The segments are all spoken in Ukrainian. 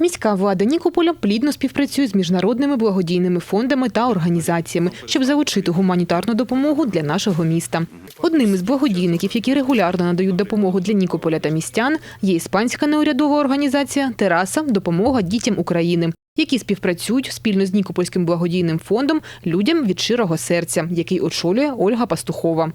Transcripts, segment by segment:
Міська влада Нікополя плідно співпрацює з міжнародними благодійними фондами та організаціями, щоб залучити гуманітарну допомогу для нашого міста. Одним із благодійників, які регулярно надають допомогу для Нікополя та містян, є іспанська неурядова організація Тераса Допомога дітям України, які співпрацюють спільно з Нікопольським благодійним фондом людям від щирого серця, який очолює Ольга Пастухова.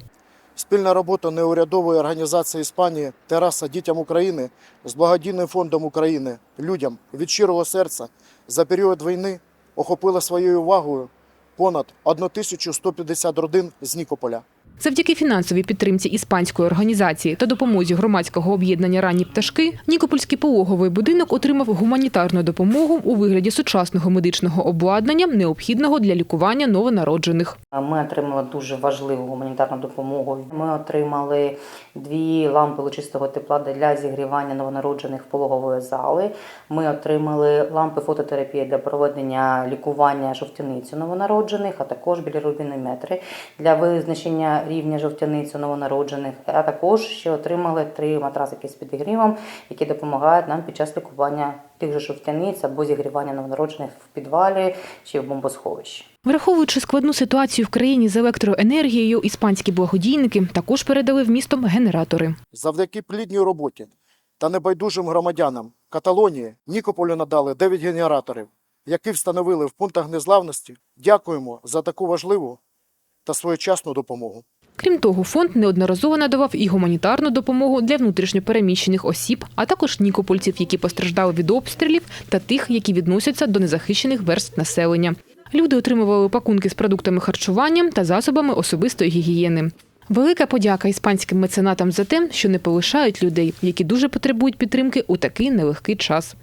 Спільна робота неурядової організації Іспанії Тераса дітям України з благодійним фондом України людям від щирого серця за період війни охопила своєю увагою понад 1150 родин з Нікополя. Завдяки фінансовій підтримці іспанської організації та допомозі громадського об'єднання Ранні пташки Нікопольський пологовий будинок отримав гуманітарну допомогу у вигляді сучасного медичного обладнання, необхідного для лікування новонароджених. Ми отримали дуже важливу гуманітарну допомогу. Ми отримали дві лампи лучистого тепла для зігрівання новонароджених пологової зали. Ми отримали лампи фототерапії для проведення лікування жовтяниці новонароджених, а також білірубінометри для визначення рівня жовтяниці новонароджених. А також ще отримали три матрасики з підігрівом, які допомагають нам під час лікування тих же жовтяниць або зігрівання новонароджених в підвалі чи в бомбосховищі. Враховуючи складну ситуацію в країні з електроенергією, іспанські благодійники також передали в місто генератори. Завдяки плідній роботі та небайдужим громадянам Каталонії Нікополю надали 9 генераторів, які встановили в пунктах незламності. Дякуємо за таку важливу та своєчасну допомогу. Крім того, фонд неодноразово надавав і гуманітарну допомогу для внутрішньопереміщених осіб, а також нікопольців, які постраждали від обстрілів, та тих, які відносяться до незахищених верств населення. Люди отримували пакунки з продуктами харчування та засобами особистої гігієни. Велика подяка іспанським меценатам за те, що не полишають людей, які дуже потребують підтримки у такий нелегкий час.